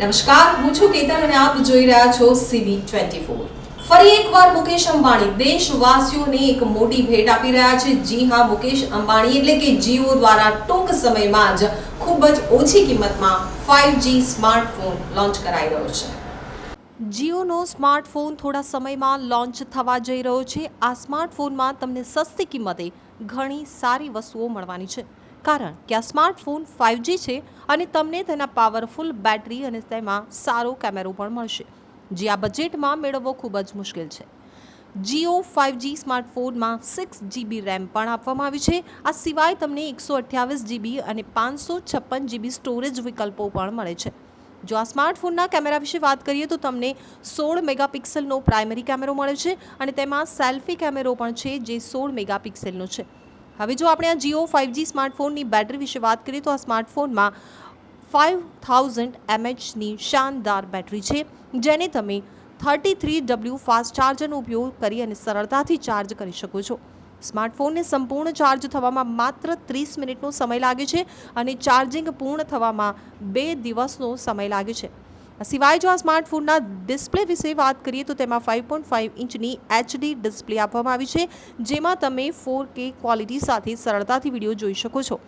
નમસ્કાર, હું છું કેતન અને આપ જોઈ રહ્યા છો સીબી ટ્વેન્ટી ફોર ફરી એકવાર મુકેશ અંબાણી, દેશવાસીઓને એક મોટી ભેટ આપી રહ્યા છે. જી હા, મુકેશ અંબાણી, એટલે કે જીઓ દ્વારા ટૂંક સમયમાં જ ખૂબ જ ઓછી કિંમતમાં ફાઇવ જી સ્માર્ટફોન લોન્ચ કરાઈ રહ્યો છે. જીઓનો સ્માર્ટફોન થોડા સમયમાં લોન્ચ થવા જઈ રહ્યો છે. આ સ્માર્ટફોનમાં તમને સસ્તી કિંમતે ઘણી સારી વસ્તુઓ મળવાની છે. કારણ કે આ સ્માર્ટફોન ફાઇવજી છે અને તમને તેના પાવરફુલ બેટરી અને તેમાં સારો કેમેરો પણ મળશે. જે આ બજેટમાં મેળવવો ખૂબ જ મુશ્કેલ છે. જીઓ ફાઇવજી સ્માર્ટફોનમાં સિક્સ જીબી રેમ પણ આપવામાં આવી છે. આ સિવાય તમને એકસો અઠ્યાવીસ જીબી અને પાંચસો છપ્પન જીબી સ્ટોરેજ વિકલ્પો પણ મળે છે. જો આ સ્માર્ટફોનના કેમેરા વિશે વાત કરીએ તો તમને સોળ મેગાપિક્સલનો પ્રાઇમરી કેમેરો મળે છે અને તેમાં સેલ્ફી કેમેરો પણ છે જે સોળ મેગાપિક્સેલનો છે. હવે જો આપણે આ જીઓ ફાઇવજી સ્માર્ટફોનની બેટરી વિશે વાત કરીએ તો આ સ્માર્ટફોનમાં ફાઇવ થાઉઝન્ડ એમએચની શાનદાર બેટરી છે, જેને તમે થર્ટી થ્રી ડબલ્યુ ફાસ્ટ ચાર્જરનો ઉપયોગ કરી અને સરળતાથી ચાર્જ કરી શકો છો. સ્માર્ટફોનને સંપૂર્ણ ચાર્જ થવામાં માત્ર ત્રીસ મિનિટનો સમય લાગે છે અને ચાર્જિંગ પૂર્ણ થવામાં બે દિવસનો સમય લાગે છે. સિવાય જો આ સ્માર્ટફોનના ડિસ્પ્લે વિશે વાત કરીએ તો તેમાં ફાઇવ પોઈન્ટ ફાઇવ ઇંચની એચડી ડિસ્પ્લે આપવામાં આવી છે, જેમાં તમે ફોર કે ક્વોલિટી સાથે સરળતાથી વીડિયો જોઈ શકો છો.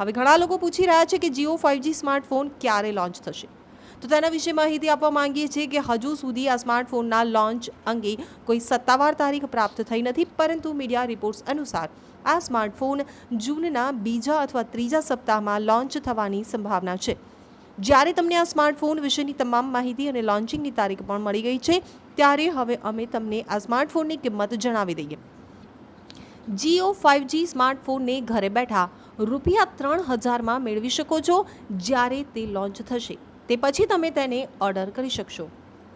હવે ઘણા લોકો પૂછી રહ્યા છે કે જીઓ ફાઇવજી સ્માર્ટફોન ક્યારે લોન્ચ થશે? તો તેના વિશે માહિતી આપવા માંગીએ છીએ કે હજુ સુધી આ સ્માર્ટફોનના લોન્ચ અંગે કોઈ સત્તાવાર તારીખ પ્રાપ્ત થઈ નથી, પરંતુ મીડિયા રિપોર્ટ્સ અનુસાર આ સ્માર્ટફોન જૂનના બીજા અથવા ત્રીજા સપ્તાહમાં લોન્ચ થવાની સંભાવના છે. જ્યારે તમને આ સ્માર્ટફોન વિશેની તમામ માહિતી અને લોન્ચિંગની તારીખ પણ મળી ગઈ છે, ત્યારે હવે અમે તમને આ સ્માર્ટફોનની કિંમત જણાવી દઈએ. જીઓ ફાઇવજી સ્માર્ટફોનને ઘરે બેઠા રૂપિયા ત્રણ હજારમાં મેળવી શકો છો જ્યારે તે લોન્ચ થશે. તે પછી તમે તેને ઓર્ડર કરી શકશો.